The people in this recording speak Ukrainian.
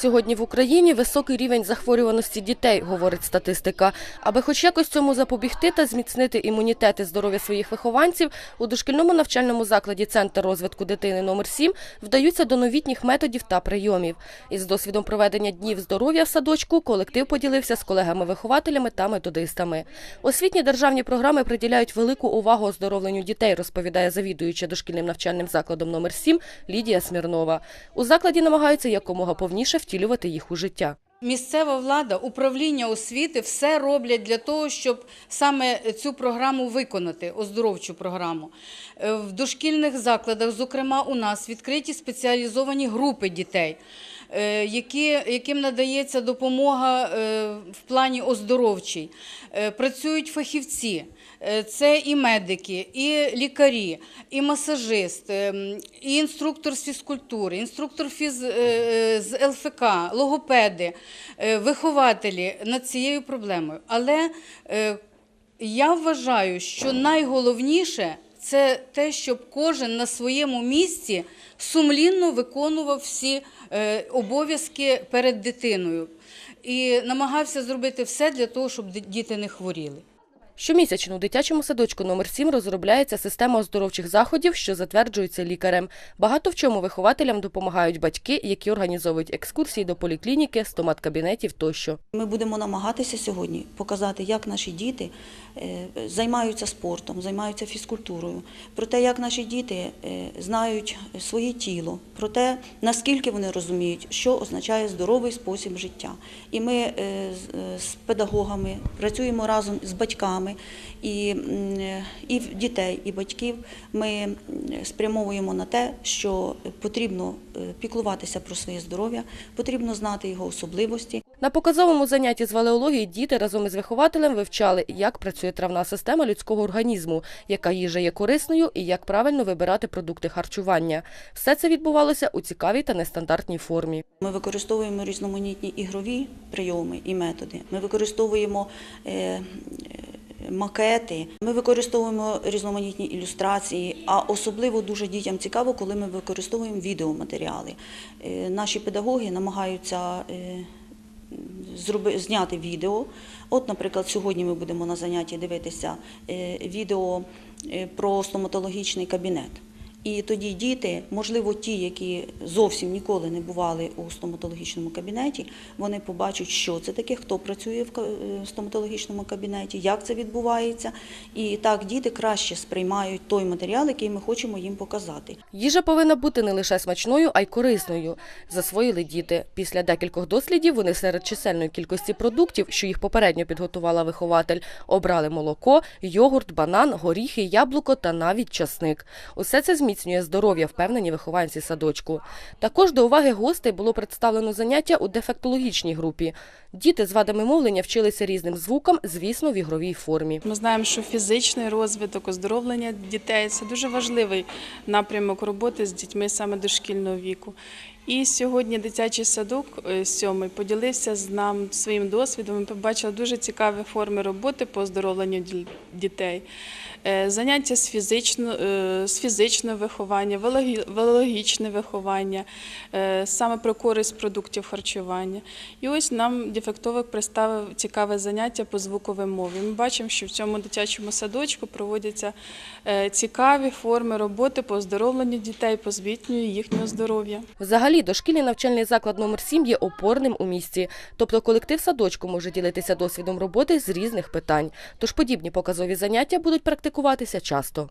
Сьогодні в Україні високий рівень захворюваності дітей, говорить статистика. Аби хоч якось цьому запобігти та зміцнити імунітет і здоров'я своїх вихованців, у дошкільному навчальному закладі Центр розвитку дитини номер 7 вдаються до новітніх методів та прийомів. Із досвідом проведення днів здоров'я в садочку колектив поділився з колегами-вихователями та методистами. Освітні державні програми приділяють велику увагу оздоровленню дітей, розповідає завідуюча дошкільним навчальним закладом номер 7 Лідія Смірнова. У закладі намагаються якомога повніше втілювати їх у життя. Місцева влада, управління освіти все роблять для того, щоб саме цю програму виконати, оздоровчу програму. Е, В дошкільних закладах, зокрема у нас, відкриті спеціалізовані групи дітей, які, яким надається допомога е, в плані оздоровчий. Е, Працюють фахівці. Е, Це і медики, і лікарі, і масажист, е, і інструктор з фізкультури, інструктор фіз, е, з ЛФК, логопеди, е, вихователі над цією проблемою. Але е, я вважаю, що найголовніше це те, щоб кожен на своєму місці сумлінно виконував всі е, обов'язки перед дитиною і намагався зробити все для того, щоб діти не хворіли. Щомісячно у дитячому садочку номер 7 розробляється система оздоровчих заходів, що затверджується лікарем. Багато в чому вихователям допомагають батьки, які організовують екскурсії до поліклініки, стомат-кабінетів тощо. Ми будемо намагатися сьогодні показати, як наші діти е, займаються спортом, займаються фізкультурою, про те, як наші діти е, знають своє тіло, про те, наскільки вони розуміють, що означає здоровий спосіб життя. І ми е, з- з педагогами працюємо разом з батьками і, е, і в дітей, і батьків. Ми спрямовуємо на те, що потрібно е, піклуватися про своє здоров'я, потрібно знати його особливості. На показовому занятті з валеології діти разом із вихователем вивчали, як працює травна система людського організму, яка їжа є корисною і як правильно вибирати продукти харчування. Все це відбувалося у цікавій та нестандартній формі. Ми використовуємо різноманітні ігрові прийоми і методи. Ми використовуємо е, макети, ми використовуємо різноманітні ілюстрації. А особливо дуже дітям цікаво, коли ми використовуємо відеоматеріали. Е, Наші педагоги намагаються. е, зняти відео. От, наприклад, сьогодні ми будемо на занятті дивитися е, відео про стоматологічний кабінет. І тоді діти, можливо, ті, які зовсім ніколи не бували у стоматологічному кабінеті, вони побачать, що це таке, хто працює в е, стоматологічному кабінеті, як це відбувається. І так діти краще сприймають той матеріал, який ми хочемо їм показати. Їжа повинна бути не лише смачною, а й корисною. Засвоїли діти. Після декількох дослідів вони серед чисельної кількості продуктів, що їх попередньо підготувала вихователь, обрали молоко, йогурт, банан, горіхи, яблуко та навіть часник. Усе це зміцнює здоров'я, впевнені вихованці садочку. Також до уваги гостей було представлено заняття у дефектологічній групі. Діти з вадами мовлення вчилися різним звукам, звісно, в ігровій формі. Ми знаємо, що фізичний розвиток, оздоровлення дітей це дуже важливий напрямок роботи з дітьми саме дошкільного віку. І сьогодні дитячий садок е, сьомий поділився з нам своїм досвідом. Ми побачили дуже цікаві форми роботи по оздоровленню дітей. Е, Заняття з фізично, е, з фізичного виховання, вологічне виховання, саме про користь продуктів харчування. І ось нам дефектолог представив цікаве заняття по звуковій мові. Ми бачимо, що в цьому дитячому садочку проводяться цікаві форми роботи по оздоровленню дітей, по звітню їхнього здоров'я. Взагалі, дошкільний навчальний заклад номер 7 є опорним у місті. Тобто колектив садочку може ділитися досвідом роботи з різних питань. Тож подібні показові заняття будуть практикуватися часто.